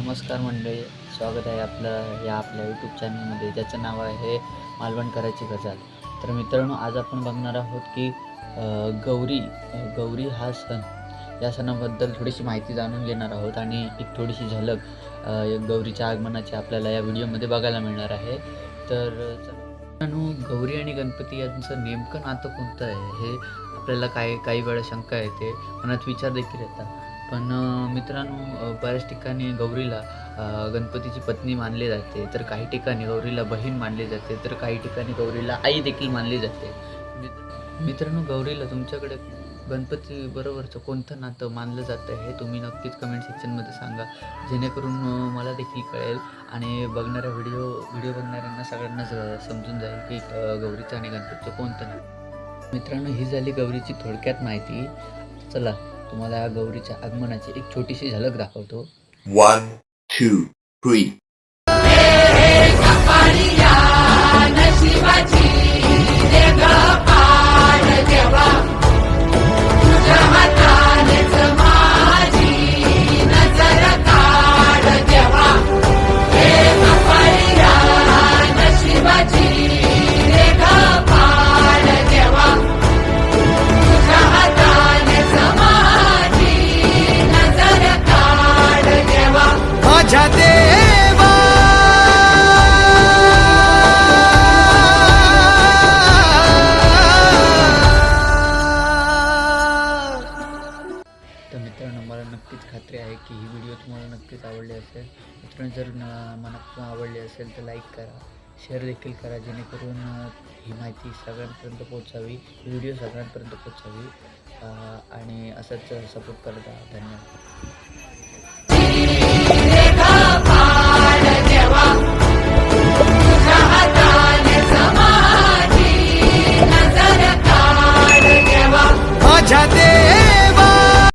नमस्कार मंडळी स्वागत आहे आपलं या आपल्या यूट्यूब चॅनलमध्ये ज्याचं नाव आहे मालवण करायची गजाल तर मित्रांनो आज आपण बघणार आहोत की गौरी गौरी हा सण. या सणाबद्दल थोडीशी माहिती जाणून घेणार आहोत आणि एक थोडीशी झलक गौरीच्या आगमनाची आपल्याला या व्हिडिओमध्ये बघायला मिळणार आहे. तर मित्रांनो गौरी आणि गणपती यांचं नेमकं नातं कोणतं आहे? हे आपल्याला काही काही वेळा शंका येते. मनात विचार देखील येतात. पण मित्रांनो बऱ्याच ठिकाणी गौरीला गणपतीची पत्नी मानली जाते. तर काही ठिकाणी गौरीला बहीण मानली जाते. तर काही ठिकाणी गौरीला आई देखील मानली जाते. मित्रांनो गौरीला तुमच्याकडे गणपतीबरोबरचं कोणतं नातं मानलं जातं हे तुम्ही नक्कीच कमेंट सेक्शनमध्ये सांगा. जेणेकरून मला देखील कळेल आणि बघणाऱ्या व्हिडिओ व्हिडिओ बघणाऱ्यांना सगळ्यांनाच समजून जाईल की गौरीचं आणि गणपतीचं कोणतं नातं. मित्रांनो ही झाली गौरीची थोडक्यात माहिती. चला तुम्हाला गौरीच्या आगमनाची एक छोटीशी झलक दाखवतो One, two, three. खात्री आहे की ही व्हिडिओ तुम्हाला नक्कीच आवडली असेल. मित्रांनो जर मनापासून आवडली असेल तर लाईक करा शेअर देखील करा जेणेकरून ही माहिती सगळ्यांपर्यंत पोहोचावी व्हिडिओ सगळ्यांपर्यंत पोहोचावी. आणि असंच सपोर्ट करता धन्यवाद.